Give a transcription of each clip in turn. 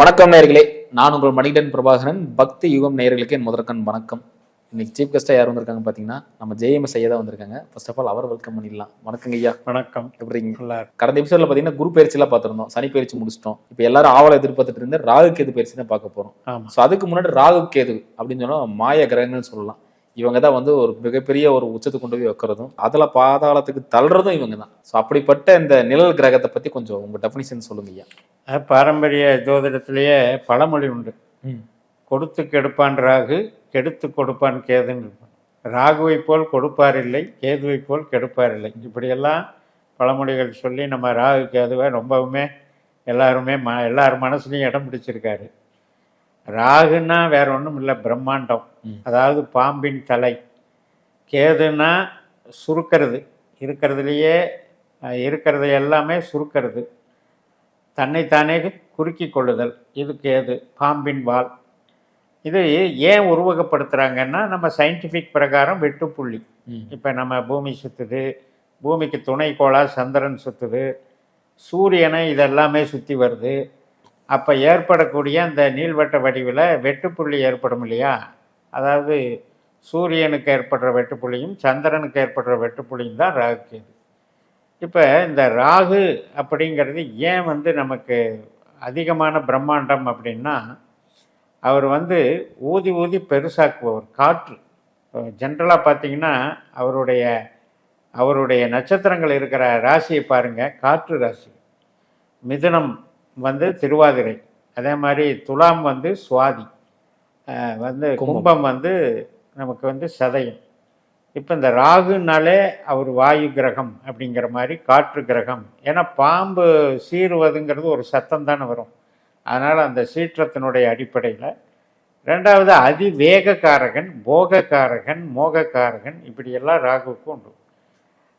வணக்கம் நேயர்களே. நான் உங்கள் மணிகண்டன் பிரபாகரன். பக்தி யுகம் நேயர்களுக்கு என் முதற்கண் வணக்கம். இன்னைக்கு சீஃப் கெஸ்டா யார் வந்திருக்காங்க பாத்தீங்கன்னா நம்ம ஜேஎம்எஸ் ஐயா தான் வந்திருக்காங்க. ஃபர்ஸ்ட் ஆஃப் ஆல் அவர் வெல்கம் பண்ணிடலாம். வணக்கங்க ஐயா. வணக்கம். எப்படி இருக்கீங்க? நல்லா இருக்கு. கடந்த எபிசோட்ல பாத்தீங்கன்னா குரு பயிற்சி எல்லாம் பார்த்திருந்தோம். சனி பயிற்சி முடிச்சிட்டோம். இப்போ எல்லாரும் ஆவலை எதிர்பார்த்துட்டு இருந்த ராகு கேது பயிற்சி தான் பார்க்க போறோம். ஆமா. ஸோ அதுக்கு முன்னாடி ராகு கேது அப்படின்னு சொன்னா மாய கிரகங்கள்னு சொல்லலாம். இவங்க தான் வந்து ஒரு மிகப்பெரிய ஒரு உச்சத்துக்கு கொண்டு போய் வைக்கிறதும் அதுல பாதாளத்துக்கு தள்ளுறதும் இவங்க தான் ஸோ அப்படிப்பட்ட இந்த நிழல் கிரகத்தை பத்தி கொஞ்சம் உங்க டெஃபினிஷன் சொல்லுங்க ஐயா. பாரம்பரிய ஜோதிடத்திலேயே பழமொழி உண்டு. கொடுத்து கெடுப்பான் ராகு கெடுத்து கொடுப்பான் கேதுன்னு. ராகுவை போல் கொடுப்பார் இல்லை கேதுவை போல் கெடுப்பார் இல்லை. இப்படியெல்லாம் பழமொழிகள் சொல்லி நம்ம ராகு கேதுவை ரொம்பவுமே எல்லாருமே ம எல்லார் மனசுலையும் இடம் பிடிச்சிருக்காரு. ராகுன்னா வேற ஒன்றும் இல்லை பிரம்மாண்டம். அதாவது பாம்பின் தலை. கேதுன்னா சுருக்கிறது. இருக்கிறதுலையே இருக்கிறது எல்லாமே சுருக்கிறது. தன்னைத்தானே குறுக்கி கொள்ளுதல். இது கேது பாம்பின் வால். இது ஏன் உருவகப்படுத்துகிறாங்கன்னா நம்ம சயின்டிஃபிக் பிரகாரம் வெட்டுப்புள்ளி. இப்போ நம்ம பூமி சுற்றுது பூமிக்கு துணைக்கோளா சந்திரன் சுற்றுது சூரியனை இதெல்லாமே சுற்றி வருது. அப்போ ஏற்படக்கூடிய அந்த நீள்வட்ட வடிவில் வெட்டுப்புள்ளி ஏற்படும் இல்லையா? அதாவது சூரியனுக்கு ஏற்படுற வெட்டுப்புள்ளியும் சந்திரனுக்கு ஏற்படுற வெட்டுப்புள்ளியும் தான் ராகு கேது இப்போ இந்த ராகு அப்படிங்கிறது ஏன் வந்து நமக்கு அதிகமான பிரம்மாண்டம் அப்படின்னா அவர் வந்து ஊதி ஊதி பெருசாக்குபவர் காற்று. ஜென்ரலாக பார்த்தீங்கன்னா அவருடைய அவருடைய நட்சத்திரங்கள் இருக்கிற ராசியை பாருங்கள் காற்று ராசி. மிதுனம் வந்து திருவாதிரை. அதே மாதிரி துலாம் வந்து சுவாதி. வந்து கும்பம். வந்து நமக்கு வந்து சதயம். இப்போ இந்த ராகுனாலே அவர் வாயு கிரகம் அப்படிங்கிற மாதிரி காற்று கிரகம். ஏன்னா பாம்பு சீறுவதுங்கிறது ஒரு சத்தம் தானே வரும். அதனால் அந்த சீற்றத்தினுடைய அடிப்படையில். ரெண்டாவது அதிவேகக்காரகன் போகக்காரகன் மோகக்காரகன் இப்படியெல்லாம் ராகுவுக்கு உண்டு.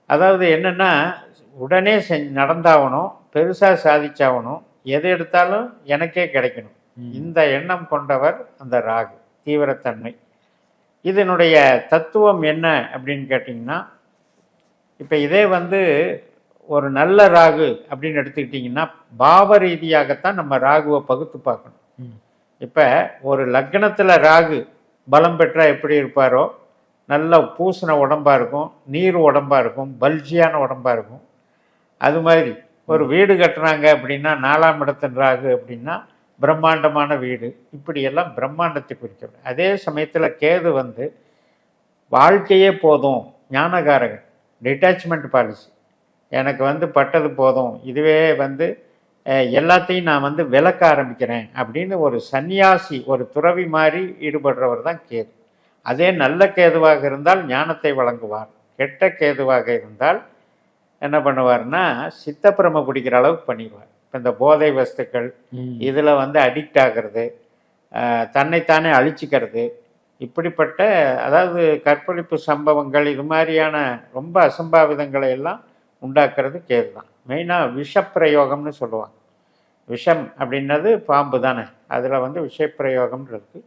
அதாவது என்னென்னா உடனே செஞ் நடந்தாகணும் பெருசாக சாதிச்சாகணும் எது எடுத்தாலும் எனக்கே கிடைக்கணும். இந்த எண்ணம் கொண்டவர் அந்த ராகு தீவிரத்தன்மை. இதனுடைய தத்துவம் என்ன அப்படின்னு கேட்டிங்கன்னா இப்போ இதே வந்து ஒரு நல்ல ராகு அப்படின்னு எடுத்துக்கிட்டிங்கன்னா பாவ ரீதியாகத்தான் நம்ம ராகுவை பகுத்து பார்க்கணும். இப்போ ஒரு லக்னத்தில் ராகு பலம் பெற்றா எப்படி இருப்பாரோ நல்ல பூசின உடம்பா இருக்கும் நீர் உடம்பா இருக்கும் பல்ஜியான உடம்பா இருக்கும். அது மாதிரி ஒரு வீடு கட்டுறாங்க அப்படின்னா நாலாம் இடத்தின் ராகு அப்படின்னா பிரம்மாண்டமான வீடு. இப்படியெல்லாம் பிரம்மாண்டத்தை குறிக்கணும் அதே சமயத்தில் கேது வந்து வாழ்க்கையே போதும் ஞானகாரகன் டிட்டாச்மெண்ட் பாலிசி எனக்கு வந்து பட்டது போதும் இதுவே வந்து எல்லாத்தையும் நான் வந்து விளக்க ஆரம்பிக்கிறேன் அப்படின்னு ஒரு சந்நியாசி ஒரு துறவி மாதிரி ஈடுபடுறவர் தான் கேது. அதே நல்ல கேதுவாக இருந்தால் ஞானத்தை வழங்குவார். கெட்ட கேதுவாக இருந்தால் என்ன பண்ணுவார்னா சித்தப்பிரம பிடிக்கிற அளவுக்கு பண்ணிடுவார் இப்போ இந்த போதை வஸ்துக்கள். இதில் வந்து அடிக்ட் ஆகிறது தன்னைத்தானே அழிச்சிக்கிறது இப்படிப்பட்ட அதாவது கற்பழிப்பு சம்பவங்கள் இது மாதிரியான ரொம்ப அசம்பாவிதங்களை எல்லாம் உண்டாக்குறது கேது தான் மெயினாக விஷப்பிரயோகம்னு சொல்லுவாங்க. விஷம் அப்படின்னது பாம்பு தானே. அதில் வந்து விஷப்பிரயோகம்னு இருக்கு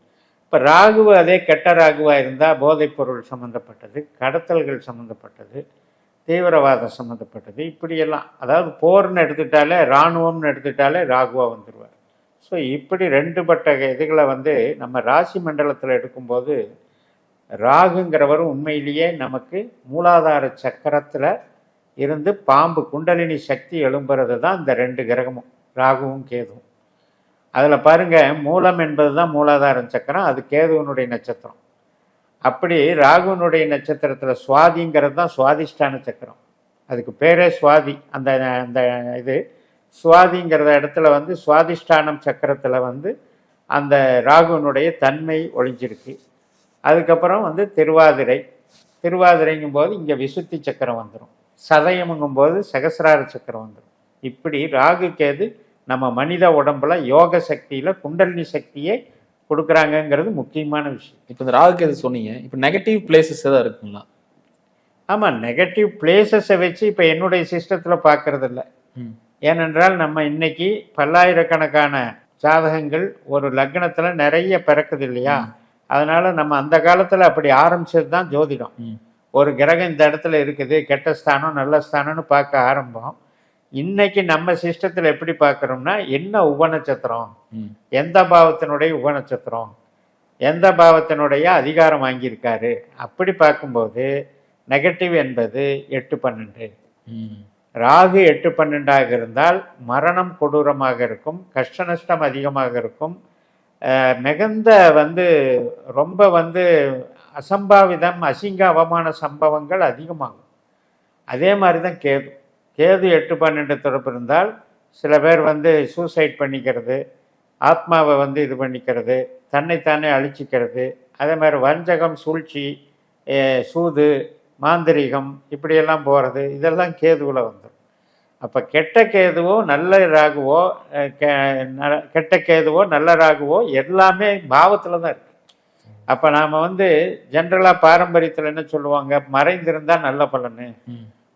இப்போ ராகுவு அதே கெட்ட ராகுவாக இருந்தால் போதைப்பொருள் சம்மந்தப்பட்டது கடத்தல்கள் சம்மந்தப்பட்டது தீவிரவாதம் சம்மந்தப்பட்டது இப்படியெல்லாம் அதாவது போர்னு எடுத்துட்டாலே இராணுவம்னு எடுத்துட்டாலே ராகுவா வந்துடுவார் ஸோ இப்படி ரெண்டு பட்ட இதுகளை வந்து நம்ம ராசி மண்டலத்தில் எடுக்கும்போது ராகுங்கிறவரும் உண்மையிலேயே நமக்கு மூலாதார சக்கரத்தில் இருந்து பாம்பு குண்டலினி சக்தி எழும்புறது தான் இந்த ரெண்டு கிரகமும் ராகுவும் கேதுவும். அதில் பாருங்க மூலம் என்பது தான் மூலாதாரம் சக்கரம் அது கேதுவனுடைய நட்சத்திரம். அப்படி ராகுனுடைய நட்சத்திரத்தில் சுவாதிங்கிறது தான் சுவாதிஷ்டான சக்கரம். அதுக்கு பேரே சுவாதி. அந்த அந்த இது சுவாதிங்கிறத இடத்துல வந்து சுவாதிஷ்டானம் சக்கரத்தில் வந்து அந்த ராகுனுடைய தன்மை ஒழிஞ்சிருக்கு. அதுக்கப்புறம் வந்து திருவாதிரை. திருவாதிரைங்கும் போது இங்கே விசுத்தி சக்கரம் வந்துடும் சதயமுங்கும் போது சகசிரார சக்கரம் வந்துடும் இப்படி ராகு கேது நம்ம மனித உடம்புல யோக சக்தியில் குண்டலினி சக்தியை கொடுக்குறாங்கங்கிறது முக்கியமான விஷயம். இப்போ இந்த ராகு கேது சொன்னீங்க? இப்போ நெகட்டிவ் பிளேசஸ் ஏதாவது இருக்குங்களா? ஆமாம் நெகட்டிவ் பிளேசஸை வச்சு இப்போ என்னுடைய சிஸ்டத்தில் பார்க்கறது இல்ல ம். ஏனென்றால் நம்ம இன்னைக்கு பல்லாயிரக்கணக்கான ஜாதகங்கள் ஒரு லக்னத்தில் நிறைய பிறக்குது இல்லையா? அதனால நம்ம அந்த காலத்தில் அப்படி ஆரம்பிச்சது தான் ஜோதிடம். ஒரு கிரகம் இந்த இடத்துல இருக்குது கெட்ட ஸ்தானம் நல்ல ஸ்தானம்னு பார்க்க ஆரம்பம். இன்னைக்கு நம்ம சிஸ்டத்தில் எப்படி பார்க்குறோம்னா என்ன உபநட்சத்திரம். எந்த பாவத்தினுடைய உபநட்சத்திரம்? எந்த பாவத்தினுடைய அதிகாரம் வாங்கியிருக்காரு? அப்படி பார்க்கும்போது நெகட்டிவ் என்பது எட்டு பன்னெண்டு. ராகு எட்டு பன்னெண்டாக இருந்தால் மரணம் கொடூரமாக இருக்கும் கஷ்ட நஷ்டம் அதிகமாக இருக்கும். மிகுந்த வந்து ரொம்ப வந்து அசம்பாவிதம் அசிங்க அவமான சம்பவங்கள் அதிகமாகும். அதே மாதிரி தான் கேது. கேது எட்டு பன்னெண்டு தொடர்பு இருந்தால் சில பேர் வந்து சூசைட் பண்ணிக்கிறது ஆத்மாவை வந்து இது பண்ணிக்கிறது தன்னைத்தானே அழிச்சிக்கிறது. அதே மாதிரி வஞ்சகம் சூழ்ச்சி சூது மாந்திரிகம் இப்படியெல்லாம் போகிறது இதெல்லாம் கேதுவில் வந்துடும் அப்போ கெட்ட கேதுவோ நல்ல ராகுவோ கெ- ந- கெட்ட கேதுவோ நல்ல ராகுவோ எல்லாமே பாவத்தில் தான் இருக்குது அப்போ நாம் வந்து ஜென்ரலாக பாரம்பரியத்தில் என்ன சொல்லுவாங்க? மறைந்திருந்தால் நல்ல பலனு.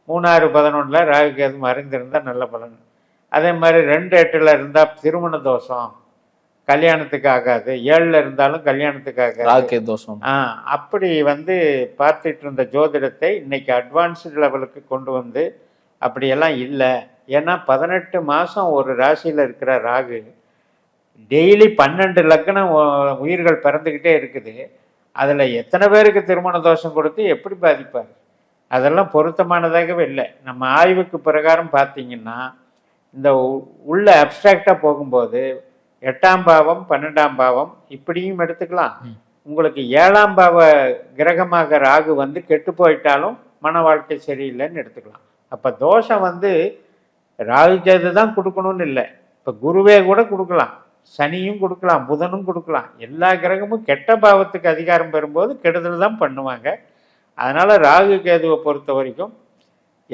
மூணாறு பதினொன்றில் ராகு கேது மறைந்திருந்தா நல்ல பலன். அதே மாதிரி ரெண்டு எட்டில் இருந்தால் திருமண தோஷம் கல்யாணத்துக்கு ஆகாது. ஏழில் இருந்தாலும் கல்யாணத்துக்கு ஆகாது. ராகு தோஷம். ஆ அப்படி வந்து பார்த்துட்டு இருந்த ஜோதிடத்தை இன்னைக்கு அட்வான்ஸ்டு லெவலுக்கு கொண்டு வந்து அப்படியெல்லாம் இல்லை. ஏன்னா பதினெட்டு மாதம் ஒரு ராசியில் இருக்கிற ராகு டெய்லி பன்னெண்டு லக்னம் உ- உயிர்கள் பிறந்துக்கிட்டே இருக்குது. அதில் எத்தனை பேருக்கு திருமண தோஷம் கொடுத்து எப்படி பாதிப்பார்? அதெல்லாம் பொருத்தமானதாகவே இல்லை. நம்ம ஆய்வுக்கு பிரகாரம் பார்த்தீங்கன்னா இந்த உள்ள அப்டிராக்டாக போகும்போது எட்டாம் பாவம் பன்னெண்டாம் பாவம் இப்படியும் எடுத்துக்கலாம். உங்களுக்கு ஏழாம் பாவ கிரகமாக ராகு வந்து கெட்டு போயிட்டாலும் மன வாழ்க்கை சரியில்லைன்னு எடுத்துக்கலாம். அப்போ தோஷம் வந்து ராகு கேது தான் கொடுக்கணும்னு இல்லை. இப்போ குருவே கூட கொடுக்கலாம். சனியும் கொடுக்கலாம் புதனும் கொடுக்கலாம். எல்லா கிரகமும் கெட்ட பாவத்துக்கு அதிகாரம் பெறும்போது கெடுதல் தான் பண்ணுவாங்க. அதனால் ராகு கேதுவை பொறுத்த வரைக்கும்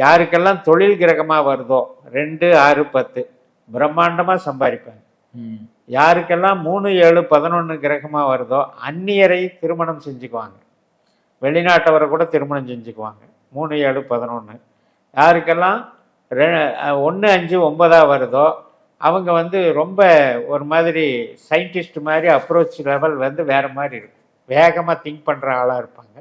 யாருக்கெல்லாம் தொழில் கிரகமாக வருதோ ரெண்டு ஆறு பத்து பிரம்மாண்டமாக சம்பாதிப்பாங்க. யாருக்கெல்லாம் மூணு ஏழு பதினொன்று கிரகமாக வருதோ அந்நியரை திருமணம் செஞ்சுக்குவாங்க. வெளிநாட்டவரை கூட திருமணம் செஞ்சுக்குவாங்க. மூணு ஏழு பதினொன்று யாருக்கெல்லாம் ரெ ஒன்று அஞ்சு ஒன்பதாக வருதோ அவங்க வந்து ரொம்ப ஒரு மாதிரி சயின்டிஸ்ட் மாதிரி அப்ரோச் லெவல் வந்து வேறு மாதிரி இருக்கும். வேகமாக திங்க் பண்ணுற ஆளாக இருப்பாங்க.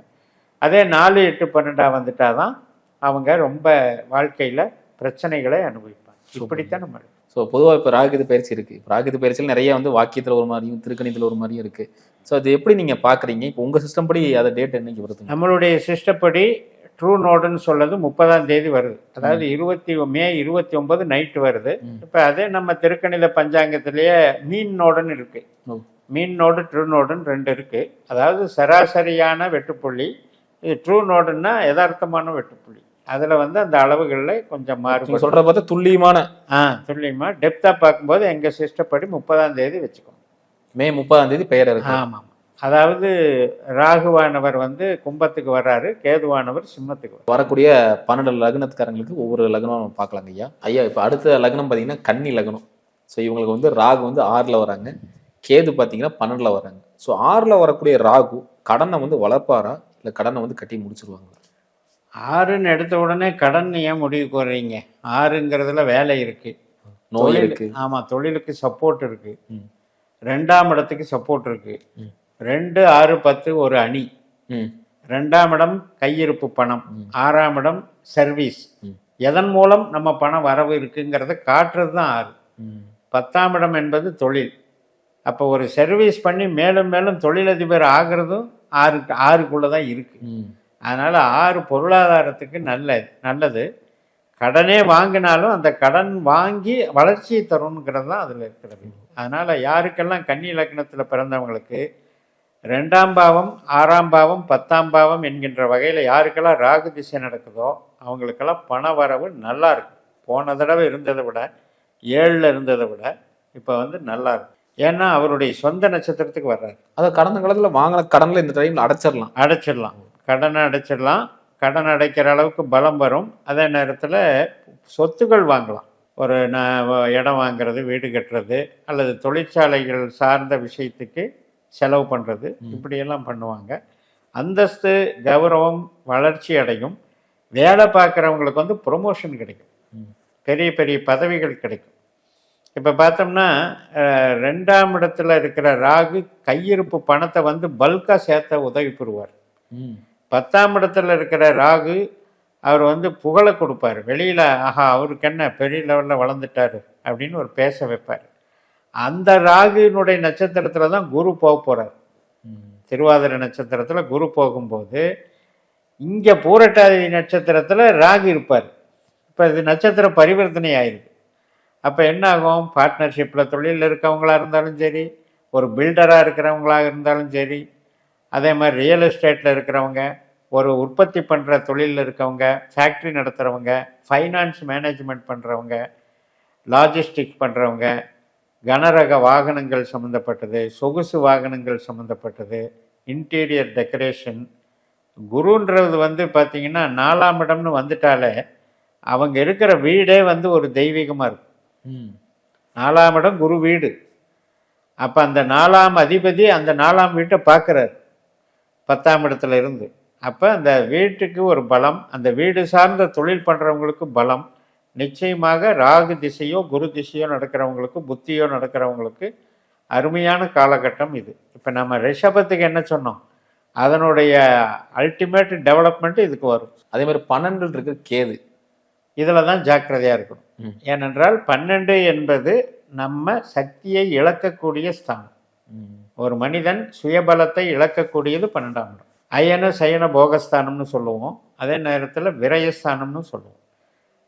அதே நாலு எட்டு பன்னெண்டாக வந்துட்டாதான் அவங்க ரொம்ப வாழ்க்கையில் பிரச்சனைகளை அனுபவிப்பாங்க. இப்படித்தான் நம்ம ஸோ பொதுவாக இப்போ ராகுது பயிற்சி இருக்கு. இப்போ ராகுது பயிற்சியில் நிறைய வந்து வாக்கியத்தில் ஒரு மாதிரியும் திருக்கணித்தில் ஒரு மாதிரியும் இருக்கு. ஸோ அது எப்படி நீங்க பாக்குறீங்க? இப்போ உங்க சிஸ்டம் படி அதை டேட் என்னைக்கு வருதுங்க? நம்மளுடைய சிஸ்டப்படி ட்ரூ நோடுன்னு சொல்லது முப்பதாம் தேதி வருது. அதாவது இருபத்தி மே இருபத்தி ஒன்பது நைட்டு வருது. இப்போ அதே நம்ம திருக்கணித பஞ்சாங்கத்திலேயே மீன் நோடுன்னு இருக்கு. ஓ. மீன் நோடு ட்ரூ நோடுன்னு ரெண்டு இருக்கு. அதாவது சராசரியான வெட்டுப்புள்ளி ட்ரூ நோடுன்னா யதார்த்தமான வெட்டுப்புள்ளி. அதில் வந்து அந்த அளவுகளில் கொஞ்சம் மாறுபடும். சொல்ற பார்த்தா துல்லியமான. ஆ துல்லியமாக டெப்த்தாக பார்க்கும்போது எங்கள் சிஸ்டப்படி முப்பதாம் தேதி வச்சுக்கோங்க மே முப்பதாம் தேதி பெயர் இருக்கு. ஆமாம் அதாவது ராகுவானவர் வந்து கும்பத்துக்கு வர்றாரு கேதுவானவர் சிம்மத்துக்கு. வரக்கூடிய பன்னெண்டு லக்னத்துக்காரங்களுக்கு ஒவ்வொரு லக்னம் பார்க்கலாங்க ஐயா. ஐயா இப்போ அடுத்த லக்னம் பார்த்தீங்கன்னா கன்னி லக்னம். ஸோ இவங்களுக்கு வந்து ராகு வந்து ஆறில் வராங்க. கேது பார்த்தீங்கன்னா பன்னெண்டில் வராங்க. ஸோ ஆறில் வரக்கூடிய ராகு கடனை வந்து வளர்ப்பாரா இல்லை கடனை வந்து கட்டி முடிச்சிருவாங்க. ஆறுன்னு எடுத்த உடனே கடன் ஏன் முடிவுக்கு வர்றீங்க ஆறுங்கிறதுல வேலை இருக்கு. நோய் இருக்கு. ஆமா தொழிலுக்கு சப்போர்ட் இருக்கு. ம். ரெண்டாம் இடத்துக்கு சப்போர்ட் இருக்கு. ம். ரெண்டு ஆறு பத்து ஒரு அணி. ரெண்டாம் இடம் கையிருப்பு பணம். ஆறாம் இடம் சர்வீஸ். எதன் மூலம் நம்ம பணம் வரவு இருக்குங்கிறத காட்டுறது தான் ஆறு. பத்தாம் இடம் என்பது தொழில். அப்போ ஒரு சர்வீஸ் பண்ணி மேலும் மேலும் தொழிலதிபர் ஆகிறதும் ஆறுக்கு ஆறுக்குள்ளே தான் இருக்கு. ம். அதனால் ஆறு பொருளாதாரத்துக்கு நல்ல நல்லது. கடனே வாங்கினாலும் அந்த கடன் வாங்கி வளர்ச்சியை தரும்ங்கிறது தான் அதில் இருக்கிறது. அதனால் யாருக்கெல்லாம் கன்னி லக்னத்தில் பிறந்தவங்களுக்கு ரெண்டாம் பாவம் ஆறாம் பாவம் பத்தாம் பாவம் என்கின்ற வகையில் யாருக்கெல்லாம் ராகு திசை நடக்குதோ அவங்களுக்கெல்லாம் பண வரவு நல்லா இருக்கும். போன தடவை இருந்ததை விட ஏழில் இருந்ததை விட இப்போ வந்து நல்லா இருக்கும். ஏன்னா அவருடைய சொந்த நட்சத்திரத்துக்கு வர்றாரு. அதை கடந்த காலத்துல வாங்கின கடன்ல இந்த டைம்ல அடைச்சிடலாம் அடைச்சிடலாம் கடனை அடைச்சிடலாம் கடன் அடைக்கிற அளவுக்கு பலம் வரும். அதே நேரத்தில் சொத்துக்கள் வாங்கலாம். ஒரு ந- இடம் வாங்குறது வீடு கட்டுறது அல்லது தொழிற்சாலைகள் சார்ந்த விஷயத்துக்கு செலவு பண்ணுறது. இப்படியெல்லாம் பண்ணுவாங்க. அந்தஸ்து கௌரவம் வளர்ச்சி அடையும். வேலை பார்க்குறவங்களுக்கு வந்து ப்ரொமோஷன் கிடைக்கும். பெரிய பெரிய பதவிகள் கிடைக்கும். இப்போ பார்த்தோம்னா ரெண்டாம் இடத்துல இருக்கிற ராகு கையிருப்பு பணத்தை வந்து பல்காக சேர்த்த உதவி பெறுவார் ம். பத்தாம் இடத்துல இருக்கிற ராகு அவர் வந்து புகழை கொடுப்பார். வெளியில் ஆஹா அவருக்கு என்ன பெரிய லெவலில் வளர்ந்துட்டாரு அப்படின்னு ஒரு பேச வைப்பார். அந்த ராகுனுடைய நட்சத்திரத்தில் தான் குரு போக போகிறார். திருவாதிரை நட்சத்திரத்தில் குரு போகும்போது இங்கே பூரட்டாதி நட்சத்திரத்தில் ராகு இருப்பார். இப்போ இது நட்சத்திர பரிவர்த்தனை ஆயிருக்கு. அப்போ என்ன ஆகும்? பார்ட்னர்ஷிப்பில் தொழிலில் இருக்கவங்களாக இருந்தாலும் சரி ஒரு பில்டராக இருக்கிறவங்களாக இருந்தாலும் சரி அதே மாதிரி ரியல் எஸ்டேட்டில் இருக்கிறவங்க ஒரு உற்பத்தி பண்ணுற தொழிலில் இருக்கவங்க ஃபேக்ட்ரி நடத்துகிறவங்க ஃபைனான்ஸ் மேனேஜ்மெண்ட் பண்ணுறவங்க லாஜிஸ்டிக் பண்ணுறவங்க கனரக வாகனங்கள் சம்மந்தப்பட்டது சொகுசு வாகனங்கள் சம்மந்தப்பட்டது இன்டீரியர் டெக்கரேஷன் குருன்றது வந்து பார்த்திங்கன்னா நாலாம் இடம்னு வந்துட்டாலே அவங்க இருக்கிற வீடே வந்து ஒரு தெய்வீகமாக இருக்கும். நாலாம் இடம் குரு வீடு. அப்போ அந்த நாலாம் அதிபதி அந்த நாலாம் வீட்டை பார்க்குறாரு. பத்தாம் இடத்துல இருந்து. அப்போ அந்த வீட்டுக்கு ஒரு பலம் அந்த வீடு சார்ந்த தொழில் பண்ணுறவங்களுக்கு பலம் நிச்சயமாக ராகு திசையோ குரு திசையோ நடக்கிறவங்களுக்கு புத்தியோ நடக்கிறவங்களுக்கு அருமையான காலகட்டம் இது. இப்போ நம்ம ரிஷபத்துக்கு என்ன சொன்னோம்? அதனுடைய அல்டிமேட் டெவலப்மெண்ட் இதுக்கு வரும். அதே மாதிரி பன்னெண்டு இருக்கு கேது. இதில் தான் ஜாக்கிரதையாக இருக்கணும். ஏனென்றால் பன்னெண்டு என்பது நம்ம சக்தியை இழக்கக்கூடிய ஸ்தானம். ஒரு மனிதன் சுயபலத்தை இழக்கக்கூடியது பன்னெண்டாம் இடம். அயன சயன போகஸ்தானம்னு சொல்லுவோம். அதே நேரத்தில் விரயஸ்தானம்னு சொல்லுவோம்.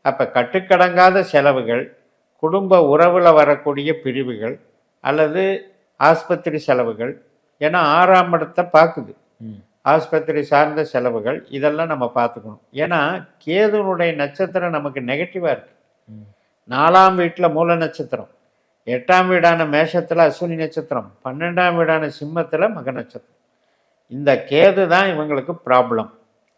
அப்போ கட்டுக்கடங்காத செலவுகள் குடும்ப உறவில் வரக்கூடிய பிரிவுகள் அல்லது ஆஸ்பத்திரி செலவுகள் ஏன்னா ஆறாம் இடத்தை பார்க்குது. ஆஸ்பத்திரி சார்ந்த செலவுகள் இதெல்லாம் நம்ம பார்த்துக்கணும். ஏன்னா கேதுனுடைய நட்சத்திரம் நமக்கு நெகட்டிவாக இருக்கு. ம். நாலாம் வீட்டில் மூல நட்சத்திரம். எட்டாம் வீடான மேஷத்தில் அஸ்வினி நட்சத்திரம். பன்னெண்டாம் வீடான சிம்மத்தில் மக நட்சத்திரம். இந்த கேது தான் இவங்களுக்கு ப்ராப்ளம்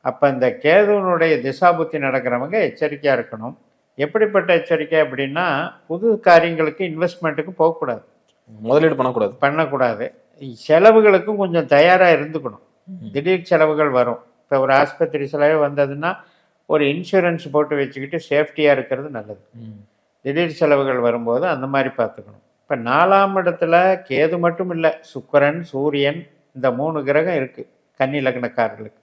அப்போ இந்த கேதுனுடைய திசாபுத்தி நடக்கிறவங்க எச்சரிக்கையாக இருக்கணும். எப்படிப்பட்ட எச்சரிக்கை அப்படின்னா புது காரியங்களுக்கு இன்வெஸ்ட்மெண்ட்டுக்கு போகக்கூடாது. முதலீடு பண்ணக்கூடாது. பண்ணக்கூடாது. செலவுகளுக்கும் கொஞ்சம் தயாராக இருந்துக்கணும். திடீர் செலவுகள் வரும். இப்போ ஒரு ஆஸ்பத்திரி செலவு வந்ததுன்னா ஒரு இன்சூரன்ஸ் போட்டு வச்சுக்கிட்டு சேஃப்டியாக இருக்கிறது நல்லது. திடீர் செலவுகள் வரும்போது அந்த மாதிரி பார்த்துக்கணும். இப்போ நாலாம் இடத்துல கேது மட்டும் இல்லை சுக்கிரன் சூரியன் இந்த மூணு கிரகம் இருக்குது கன்னி லக்னக்காரர்களுக்கு.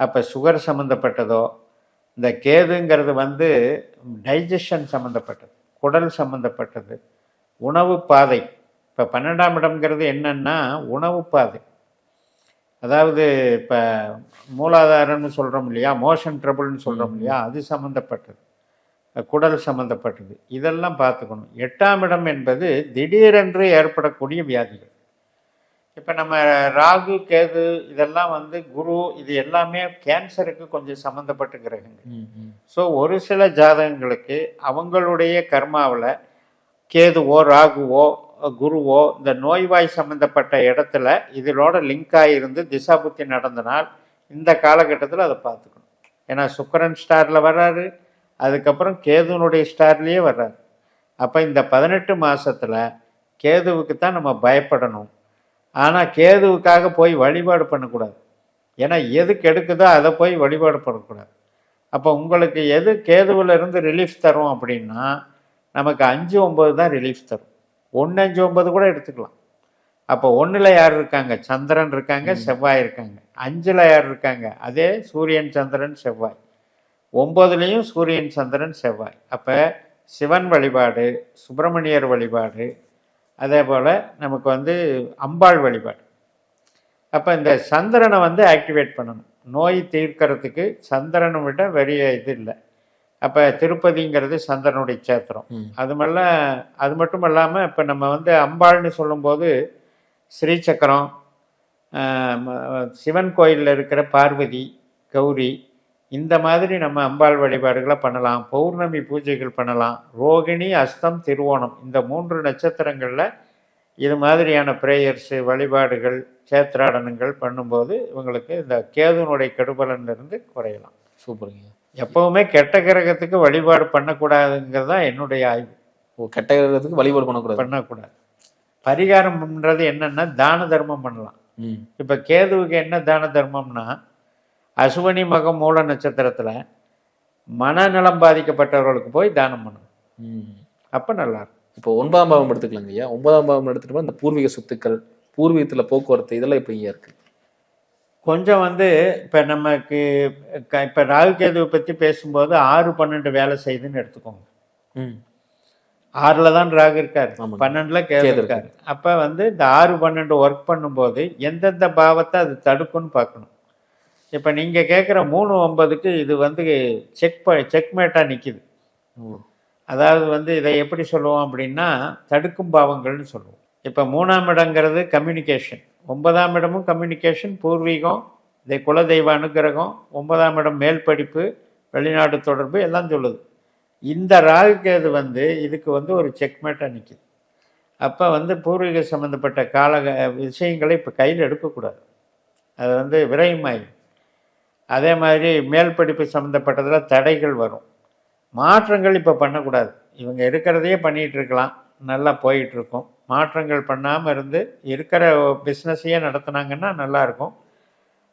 அப்போ சுகர் சம்மந்தப்பட்டதோ இந்த கேதுங்கிறது வந்து டைஜஷன் சம்மந்தப்பட்டது குடல் சம்மந்தப்பட்டது உணவு பாதை. இப்போ பன்னெண்டாம் இடம்ங்கிறது என்னன்னா உணவு பாதை. அதாவது இப்போ மூலாதாரம்னு சொல்கிறோம் இல்லையா மோஷன் ட்ரபிள்னு சொல்கிறோம் இல்லையா அது சம்மந்தப்பட்டது குடல் சம்மந்தப்பட்டது இதெல்லாம் பார்த்துக்கணும். எட்டாம் இடம் என்பது திடீரென்று ஏற்படக்கூடிய வியாதிகள். இப்போ நம்ம ராகு கேது இதெல்லாம் வந்து குரு இது எல்லாமே கேன்சருக்கு கொஞ்சம் சம்மந்தப்பட்ட கிரகங்கள். ஸோ ஒரு சில ஜாதகங்களுக்கு அவங்களுடைய கர்மாவில் கேதுவோ ராகுவோ குருவோ இந்த நோய்வாய் சம்மந்தப்பட்ட இடத்துல இதனோட லிங்க் ஆகிருந்து திசாபுத்தி நடந்தனால் இந்த காலகட்டத்தில் அதை பார்த்துக்கணும். ஏன்னா சுக்கிரன் ஸ்டாரில் வர்றாரு. அதுக்கப்புறம் கேதுனுடைய ஸ்டார்லேயே வர்றாரு. அப்போ இந்த பதினெட்டு மாசத்துல கேதுவுக்கு தான் நம்ம பயப்படணும். ஆனால் கேதுவுக்காக போய் வழிபாடு பண்ணக்கூடாது. ஏன்னா எது கெடுக்குதோ அதை போய் வழிபாடு பண்ணக்கூடாது. அப்போ உங்களுக்கு எது கேதுவில் இருந்து ரிலீஃப் தரும் அப்படின்னா நமக்கு அஞ்சு ஒம்பது தான் ரிலீஃப் தரும். ஒன்று அஞ்சு ஒம்பது கூட எடுத்துக்கலாம். அப்போ ஒன்றில் யார் இருக்காங்க? சந்திரன் இருக்காங்க செவ்வாய் இருக்காங்க. அஞ்சில் யார் இருக்காங்க? அதே சூரியன் சந்திரன் செவ்வாய். ஒம்பதுலேயும் சூரியன் சந்திரன் செவ்வாய். அப்போ சிவன் வழிபாடு சுப்பிரமணியர் வழிபாடு அதே போல் நமக்கு வந்து அம்பாள் வழிபாடு. அப்போ இந்த சந்திரனை வந்து ஆக்டிவேட் பண்ணணும். நோய் தீர்க்கறதுக்கு சந்திரனை விட பெரிய இது இல்லை. அப்போ திருப்பதிங்கிறது சந்திரனுடைய சேத்திரம் ம். அது மட்டும் இல்லாமல் இப்போ நம்ம வந்து அம்பாள்னு சொல்லும்போது ஸ்ரீசக்கரம் சிவன் கோயிலில் இருக்கிற பார்வதி கௌரி இந்த மாதிரி நம்ம அம்பாள் வழிபாடுகளை பண்ணலாம் பௌர்ணமி பூஜைகள் பண்ணலாம் ரோகிணி அஸ்தம் திருவோணம் இந்த மூன்று நட்சத்திரங்களில் இது மாதிரியான ப்ரேயர்ஸு வழிபாடுகள் சேத்திராடனங்கள் பண்ணும்போது இவங்களுக்கு இந்த கேதுனுடைய கெடுபலன்ல இருந்து குறையலாம். சூப்பருங்க. எப்பவுமே கெட்ட கிரகத்துக்கு வழிபாடு பண்ணக்கூடாதுங்கிறது தான் என்னுடைய ஆய்வு. ஓ கெட்ட கிரகத்துக்கு வழிபாடு பண்ணக்கூடாது. பண்ணக்கூடாது. பரிகாரம்ன்றது என்னன்னா தான தர்மம் பண்ணலாம். இப்போ கேதுவுக்கு என்ன தான தர்மம்னா அசுவனி மகம் மூல நட்சத்திரத்தில் மனநலம் பாதிக்கப்பட்டவர்களுக்கு போய் தானம் பண்ணணும் ம். அப்போ நல்லா இருக்கும் இப்போ ஒன்பதாம் பாவம் எடுத்துக்கலாங்க ஐயா. ஒன்பதாம் பாவம் எடுத்துட்டு இந்த பூர்வீக சொத்துக்கள் பூர்வீகத்துல போக்குவரத்து இதெல்லாம் இப்போ ஐயா இருக்கு. கொஞ்சம் வந்து இப்போ நமக்கு க இப்போ ராகு கேதுவை பற்றி பேசும்போது ஆறு பன்னெண்டு வேலை செய்யுதுன்னு எடுத்துக்கோங்க. ம். ஆறில் தான் ராகு இருக்காரு. பன்னெண்டில் கேது இருக்காரு. அப்போ வந்து இந்த ஆறு பன்னெண்டு ஒர்க் பண்ணும்போது எந்தெந்த பாவத்தை அது தடுக்கும்னு பார்க்கணும். இப்போ நீங்கள் கேட்குற மூணு ஒன்பதுக்கு இது வந்து செக் ப செக்மேட்டாக நிற்கிது ஓ அதாவது வந்து இதை எப்படி சொல்லுவோம் அப்படின்னா தடுக்கும் பாவங்கள்னு சொல்லுவோம். இப்போ மூணாம் இடங்கிறது கம்யூனிகேஷன் ஒன்பதாம் இடமும் கம்யூனிகேஷன் பூர்வீகம் இதை குலதெய்வ அனுக்கிரகம் ஒன்பதாம் இடம் மேல் படிப்பு வெளிநாட்டு தொடர்பு எல்லாம் சொல்லுது. இந்த ராகு வந்து இதுக்கு வந்து ஒரு செக்மேட்டாக நிற்கிது அப்போ வந்து பூர்வீக சம்மந்தப்பட்ட கால விஷயங்களை இப்போ கையில் எடுக்கக்கூடாது. அது வந்து விரயமாயிடும் அதே மாதிரி மேல் படிப்பு சம்மந்தப்பட்டதில் தடைகள் வரும். மாற்றங்கள் இப்போ பண்ணக்கூடாது. இவங்க இருக்கிறதையே பண்ணிகிட்டு இருக்கலாம். நல்லா போயிட்டுருக்கும் மாற்றங்கள் பண்ணாமல் இருந்து இருக்கிற பிஸ்னஸையே நடத்துனாங்கன்னா நல்லாயிருக்கும்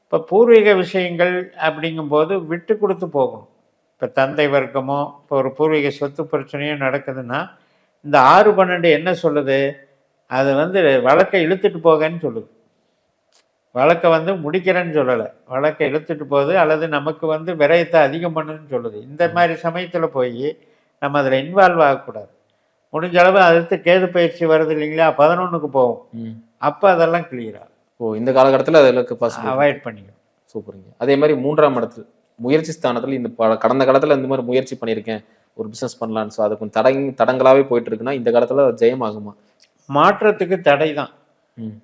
இப்போ பூர்வீக விஷயங்கள் அப்படிங்கும்போது விட்டு கொடுத்து போகணும். இப்போ தந்தை வர்க்கமோ இப்போ ஒரு பூர்வீக சொத்து பிரச்சனையோ நடக்குதுன்னா இந்த ஆறு பன்னெண்டு என்ன சொல்லுது? அது வந்து வழக்கை இழுத்துட்டு போகன்னு சொல்லுது. வழக்கை வந்து முடிக்கிறேன்னு சொல்லலை. வழக்கை இழுத்துட்டு போகுது அல்லது நமக்கு வந்து விரயத்தை அதிகம் பண்ணுன்னு சொல்லுது. இந்த மாதிரி சமயத்தில் போய் நம்ம அதில் இன்வால்வ் ஆகக்கூடாது. முடிஞ்ச அளவு அடுத்து கேது பயிற்சி வருது இல்லைங்களா? பதினொன்றுக்கு போகும் ம். அப்போ அதெல்லாம் கிளியராக ஓ இந்த காலகட்டத்தில் அதில் அவாய்ட் பண்ணிக்கணும். சூப்பருங்க. அதே மாதிரி மூன்றாம் இடத்துல முயற்சி ஸ்தானத்தில் இந்த ப- கடந்த காலத்தில் இந்த மாதிரி முயற்சி பண்ணியிருக்கேன். ஒரு பிஸ்னஸ் பண்ணலான்னு ஸோ அது கொஞ்சம் தடங் தடங்களாகவே போயிட்டு இருக்குன்னா இந்த காலத்தில் ஜெயம் ஆகுமா மாற்றத்துக்கு தடை தான்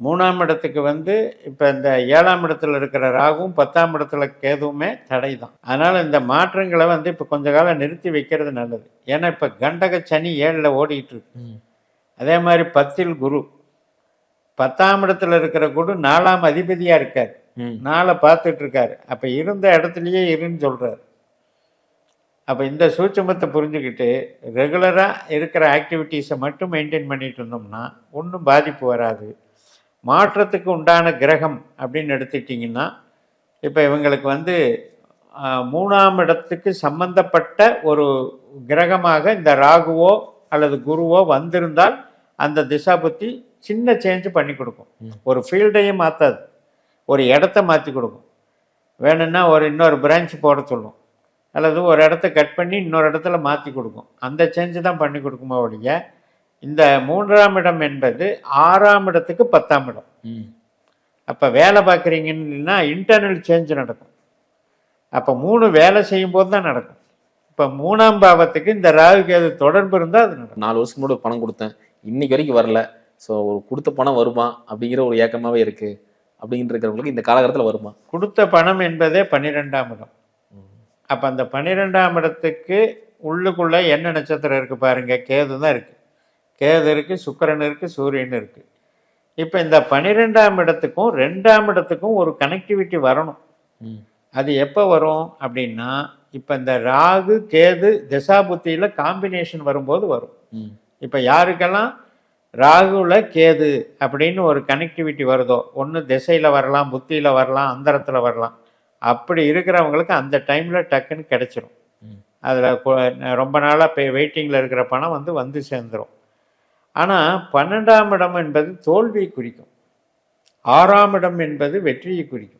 மூணாம் இடத்துக்கு வந்து இப்போ இந்த ஏழாம் இடத்துல இருக்கிற ராகுவும் பத்தாம் இடத்துல கேதுவுமே தடை தான் அதனால் இந்த மாற்றங்களை வந்து இப்போ கொஞ்ச காலம் நிறுத்தி வைக்கிறது நல்லது. ஏன்னா இப்போ கண்டக சனி ஏழில் ஓடிட்டு இருக்கு. அதே மாதிரி பத்தில் குரு. பத்தாம் இடத்துல இருக்கிற குரு நாலாம் அதிபதியாக இருக்கார். நாளை பார்த்துட்டு இருக்காரு. அப்போ இருந்த இடத்துலையே இருன்னு சொல்கிறார் அப்போ இந்த சூட்சமத்தை புரிஞ்சுக்கிட்டு ரெகுலராக இருக்கிற ஆக்டிவிட்டீஸை மட்டும் மெயின்டைன் பண்ணிட்டு இருந்தோம்னா ஒன்றும் பாதிப்பு வராது. மாற்றத்துக்கு உண்டான கிரகம் அப்படின்னு எடுத்துக்கிட்டிங்கன்னா இப்போ இவங்களுக்கு வந்து மூணாம் இடத்துக்கு சம்பந்தப்பட்ட ஒரு கிரகமாக இந்த ராகுவோ அல்லது குருவோ வந்திருந்தால் அந்த திசா புத்தி சின்ன சேஞ்ச் பண்ணி கொடுக்கும். ஒரு ஃபீல்டையும் மாற்றாது ஒரு இடத்த மாற்றி கொடுக்கும். வேணும்னா ஒரு இன்னொரு பிரான்ச் போட சொல்லும். அல்லது ஒரு இடத்த கட் பண்ணி இன்னொரு இடத்துல மாற்றி கொடுக்கும். அந்த சேஞ்சு தான் பண்ணி கொடுக்குமா ஒழிய இந்த மூன்றாம் இடம் என்பது ஆறாம் இடத்துக்கு பத்தாம் இடம். ம். அப்போ வேலை பார்க்குறீங்கன்னா இன்டர்னல் சேஞ்ச் நடக்கும். அப்போ மூணு வேலை செய்யும்போது தான் நடக்கும். இப்போ மூணாம் பாவத்துக்கு இந்த ராகு கேது தொடர்பு இருந்தால் அது நடக்கும். நாலு வருஷத்துக்கு முன்னாடி பணம் கொடுத்தேன். இன்னைக்கு வரைக்கும் வரல. ஸோ ஒரு கொடுத்த பணம் வருமா அப்படிங்கிற ஒரு ஏக்கமாவே இருக்கு. அப்படின்ட்டு இருக்கிறவங்களுக்கு இந்த காலகட்டத்தில் வருமா? கொடுத்த பணம் என்பதே பன்னிரெண்டாம் இடம். அப்போ அந்த பன்னிரெண்டாம் இடத்துக்கு உள்ளுக்குள்ளே என்ன நட்சத்திரம் இருக்குது பாருங்க. கேது தான் இருக்குது கேது இருக்குது சுக்கிரன் இருக்குது சூரியன் இருக்குது இப்போ இந்த பன்னிரெண்டாம் இடத்துக்கும் ரெண்டாம் இடத்துக்கும் ஒரு கனெக்டிவிட்டி வரணும். அது எப்போ வரும் அப்படின்னா இப்போ இந்த ராகு கேது திசாபுத்தியில் காம்பினேஷன் வரும்போது வரும். இப்போ யாருக்கெல்லாம்? ராகுல கேது அப்படின்னு ஒரு கனெக்டிவிட்டி வருதோ ஒன்று திசையில் வரலாம் புத்தியில் வரலாம் அந்தரத்தில் வரலாம். அப்படி இருக்கிறவங்களுக்கு அந்த டைமில் டக்குன்னு கிடைச்சிரும். அதில் ரொம்ப நாளாக வெயிட்டிங்கில் இருக்கிற பணம் வந்து வந்து சேர்ந்துரும். ஆனால் பன்னெண்டாம் இடம் என்பது தோல்வியை குறிக்கும். ஆறாம் இடம் என்பது வெற்றியை குறிக்கும்.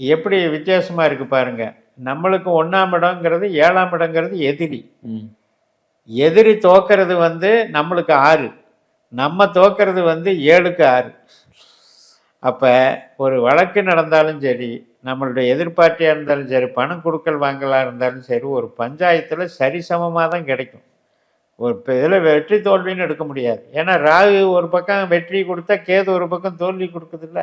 எப்படி வித்தியாசமாக இருக்குது பாருங்க. நம்மளுக்கு ஒன்றாம் இடங்கிறது ஏழாம் இடங்கிறது எதிரி. ம். எதிரி தோக்கிறது வந்து நம்மளுக்கு ஆறு. நம்ம தோக்கிறது வந்து ஏழுக்கு ஆறு. அப்போ ஒரு வழக்கு நடந்தாலும் சரி நம்மளுடைய எதிர்பார்ட்டியாக இருந்தாலும் சரி பணம் கொடுக்கல் வாங்கலாக இருந்தாலும் சரி ஒரு பஞ்சாயத்தில் சரிசமமாக தான் கிடைக்கும். ஒரு இதில் வெற்றி தோல்வின்னு எடுக்க முடியாது. ஏன்னா ராகு ஒரு பக்கம் வெற்றி கொடுத்தா கேது ஒரு பக்கம் தோல்வி கொடுக்குதுல்ல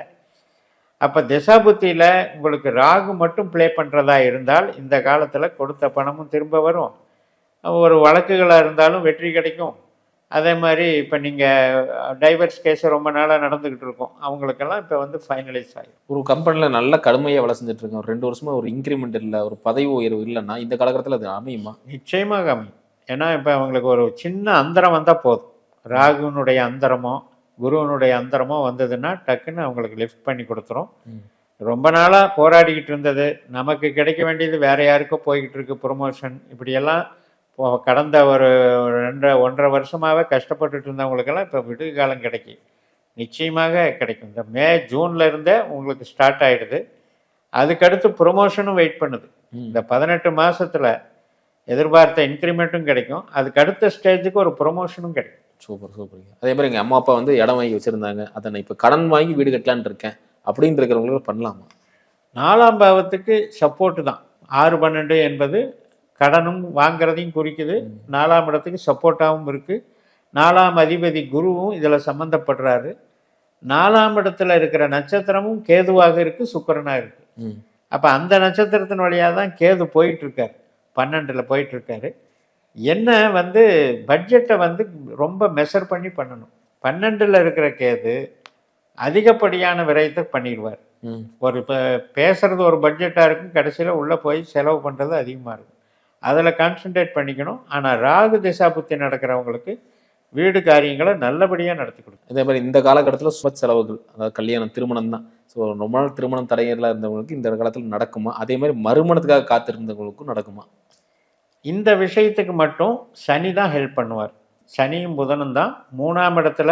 அப்போ திசாபுத்தியில் உங்களுக்கு ராகு மட்டும் ப்ளே பண்ணுறதா இருந்தால் இந்த காலத்தில் கொடுத்த பணமும் திரும்ப வரும். ஒரு வழக்குகளாக இருந்தாலும் வெற்றி கிடைக்கும். அதே மாதிரி இப்போ நீங்கள் டைவர்ஸ் கேஸ் ரொம்ப நாளாக நடந்துக்கிட்டு இருக்கும். அவங்களுக்கெல்லாம் இப்போ வந்து ஃபைனலைஸ் ஆகிடும் ஒரு கம்பெனியில் நல்ல கடுமையாக வேலை செஞ்சுட்டு இருக்கேன் ஒரு ரெண்டு வருஷமா ஒரு இன்க்ரிமெண்ட் இல்லை ஒரு பதவி உயர்வு இல்லைன்னா இந்த காலகட்டத்தில் அது அமையுமா? நிச்சயமாக அமையும். ஏன்னா இப்போ அவங்களுக்கு ஒரு சின்ன அந்தரம் வந்தால் போதும். ராகுனுடைய அந்தரமோ குருவனுடைய அந்தரமோ வந்ததுன்னா டக்குன்னு அவங்களுக்கு லிஃப்ட் பண்ணி கொடுத்துரும். ரொம்ப நாளாக போராடிக்கிட்டு இருந்தது. நமக்கு கிடைக்க வேண்டியது வேற யாருக்கோ போய்கிட்டு இருக்கு ப்ரொமோஷன் இப்படியெல்லாம் இப்போ கடந்த ஒரு ரெண்டரை ஒன்றரை வருஷமாகவே கஷ்டப்பட்டுட்டு இருந்தவங்களுக்கெல்லாம் இப்போ விடுகு காலம் கிடைக்கி. நிச்சயமாக கிடைக்கும். இந்த மே ஜூன்ல இருந்தே உங்களுக்கு ஸ்டார்ட் ஆயிடுது. அதுக்கடுத்து ப்ரொமோஷனும் வெயிட் பண்ணுது. இந்த பதினெட்டு மாசத்துல எதிர்பார்த்த இன்க்ரிமெண்ட்டும் கிடைக்கும். அதுக்கு அடுத்த ஸ்டேஜுக்கு ஒரு ப்ரொமோஷனும் கிடைக்கும். Super super. அதே மாதிரி எங்க அம்மா அப்பா வந்து இடம் வாங்கி வச்சிருந்தாங்க. அதை நான் இப்ப கடன் வாங்கி வீடு கட்டலான்னு இருக்கேன். அப்படின்னு இருக்கிறவங்களுக்கு பண்ணலாமா? நாலாம் பாவத்துக்கு சப்போர்ட் தான். ஆறு பன்னெண்டு என்பது கடனும் வாங்குறதையும் குறிக்குது. நாலாம் இடத்துக்கு சப்போர்ட்டாகவும் இருக்கு. நாலாம் அதிபதி குருவும் இதில் சம்மந்தப்படுறாரு நாலாம் இடத்துல இருக்கிற நட்சத்திரமும் கேதுவாக இருக்கு சுக்கிரனா இருக்கு. ம். அப்போ அந்த நட்சத்திரத்தின் வழியாக தான் கேது போயிட்டு இருக்காரு. பன்னெண்டில் போயிட்டு இருக்காரு என்ன வந்து பட்ஜெட்டை வந்து ரொம்ப மெஷர் பண்ணி பண்ணணும். பன்னெண்டில் இருக்கிற கேது அதிகப்படியான விரயத்தை பண்ணிடுவார். ஒரு இப்போ பேசுறது ஒரு பட்ஜெட்டாக இருக்கும் கடைசியில் உள்ளே போய் செலவு பண்ணுறது அதிகமாக இருக்கும். அதில் கான்சென்ட்ரேட் பண்ணிக்கணும். ஆனால் ராகு திசாபுத்தி நடக்கிறவங்களுக்கு வீடு காரியங்களை நல்லபடியாக நடத்தி கொடுக்கும் அதே மாதிரி இந்த காலகட்டத்தில் சுப செலவுகள் அதாவது கல்யாணம் திருமணம் தான். ஸோ ரொம்ப நாள் திருமணம் தடையெல்லாம் இருந்தவங்களுக்கு இந்த காலத்தில் நடக்குமா? அதே மாதிரி மறுமணத்துக்காக காத்திருந்தவங்களுக்கும் நடக்குமா? இந்த விஷயத்துக்கு மட்டும் சனி தான் ஹெல்ப் பண்ணுவார். சனியும் புதனும் தான். மூணாம் இடத்துல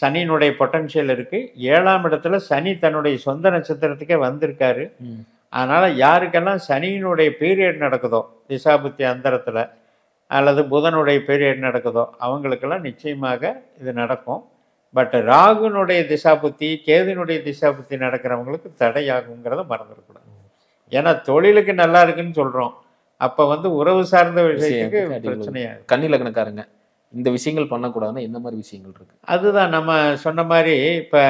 சனியினுடைய பொட்டன்ஷியல் இருக்கு. ஏழாம் இடத்துல சனி தன்னுடைய சொந்த நட்சத்திரத்துக்கே வந்திருக்காரு. அதனால யாருக்கெல்லாம் சனியினுடைய பீரியட் நடக்குதோ திசாபுத்தி அந்தரத்தில் அல்லது புதனுடைய பீரியட் நடக்குதோ அவங்களுக்கெல்லாம் நிச்சயமாக இது நடக்கும். பட் ராகுனுடைய திசாபுத்தி கேதுனுடைய திசாபுத்தி நடக்கிறவங்களுக்கு தடையாகுங்கிறத மறந்துடக்கூடாது. ஏன்னா தொழிலுக்கு நல்லா இருக்குன்னு சொல்றோம். அப்ப வந்து உறவு சார்ந்த விஷயத்துக்கு பிரச்சனையாகும் கன்னி லக்னக்காரங்க இந்த விஷயங்கள் பண்ணக்கூடாதுன்னா என்ன மாதிரி விஷயங்கள் இருக்கு அதுதான் நம்ம சொன்ன மாதிரி இப்போ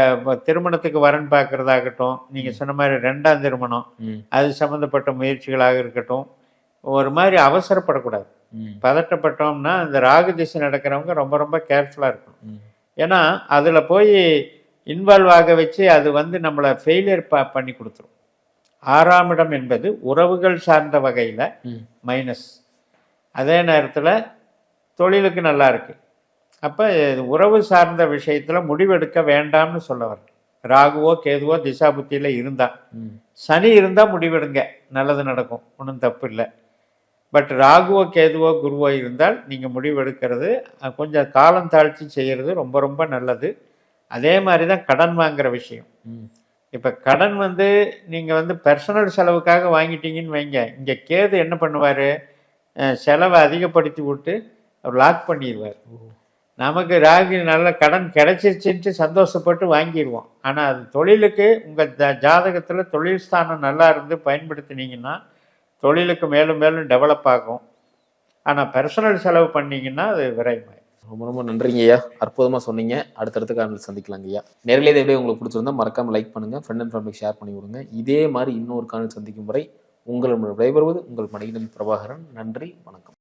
திருமணத்துக்கு வரன் பார்க்கறதாகட்டும் நீங்கள் சொன்ன மாதிரி ரெண்டாம் திருமணம். அது சம்மந்தப்பட்ட முயற்சிகளாக இருக்கட்டும் ஒரு மாதிரி அவசரப்படக்கூடாது. பதட்டப்பட்டோம்னா இந்த ராகு திசை நடக்கிறவங்க ரொம்ப ரொம்ப கேர்ஃபுல்லாக இருக்கணும் ம். ஏன்னா அதில் போய் இன்வால்வ் ஆக வச்சு அது வந்து நம்மளை ஃபெயிலியர் ப பண்ணி கொடுத்துரும் ஆறாம் இடம் என்பது உறவுகள் சார்ந்த வகையில். மைனஸ் அதே நேரத்தில் தொழிலுக்கு நல்லா இருக்கு. அப்போ உறவு சார்ந்த விஷயத்தில் முடிவெடுக்க வேண்டாம்னு சொல்ல வரேன் ராகுவோ கேதுவோ திசாபுத்தியில் இருந்தா. ம். சனி இருந்தால் முடிவெடுங்க. நல்லது நடக்கும். ஒன்றும் தப்பு இல்லை. பட் ராகுவோ கேதுவோ குருவோ இருந்தால் நீங்கள் முடிவெடுக்கிறது கொஞ்சம் காலம் தாழ்த்தி செய்கிறது ரொம்ப ரொம்ப நல்லது. அதே மாதிரி தான் கடன் வாங்குற விஷயம். இப்போ கடன் வந்து நீங்கள் வந்து பர்சனல் செலவுக்காக வாங்கிட்டீங்கன்னு வைங்க. இங்கே கேது என்ன பண்ணுவார்? செலவை அதிகப்படுத்தி விட்டு அவர் லாக் பண்ணிடுவார் நமக்கு ராகு நல்ல கடன் கிடைச்சிருச்சுன்ட்டு சந்தோஷப்பட்டு வாங்கிடுவோம் ஆனால் அது தொழிலுக்கு உங்கள் ஜாதகத்தில் தொழில் ஸ்தானம் நல்லா இருந்து பயன்படுத்தினீங்கன்னா தொழிலுக்கு மேலும் மேலும் டெவலப் ஆகும். ஆனால் பர்சனல் செலவு பண்ணீங்கன்னா அது விரைவாய் ரொம்ப ரொம்ப நன்றிங்க ஐயா. அற்புதமாக சொன்னீங்க. அடுத்தடுத்த காரணம் சந்திக்கலாங்க ஐயா. நேரிலே இதை வீடியோ உங்களுக்கு பிடிச்சிருந்தா மறக்காமல் லைக் பண்ணுங்கள் ஃப்ரெண்ட் அண்ட் ஃபேமிலி ஷேர் பண்ணி விடுங்க. இதே மாதிரி இன்னொரு காரணம் சந்திக்கும் வரை உங்களிடம் விடைபெறுவது உங்கள் மணிகண்டன் பிரபாகரன். நன்றி வணக்கம்.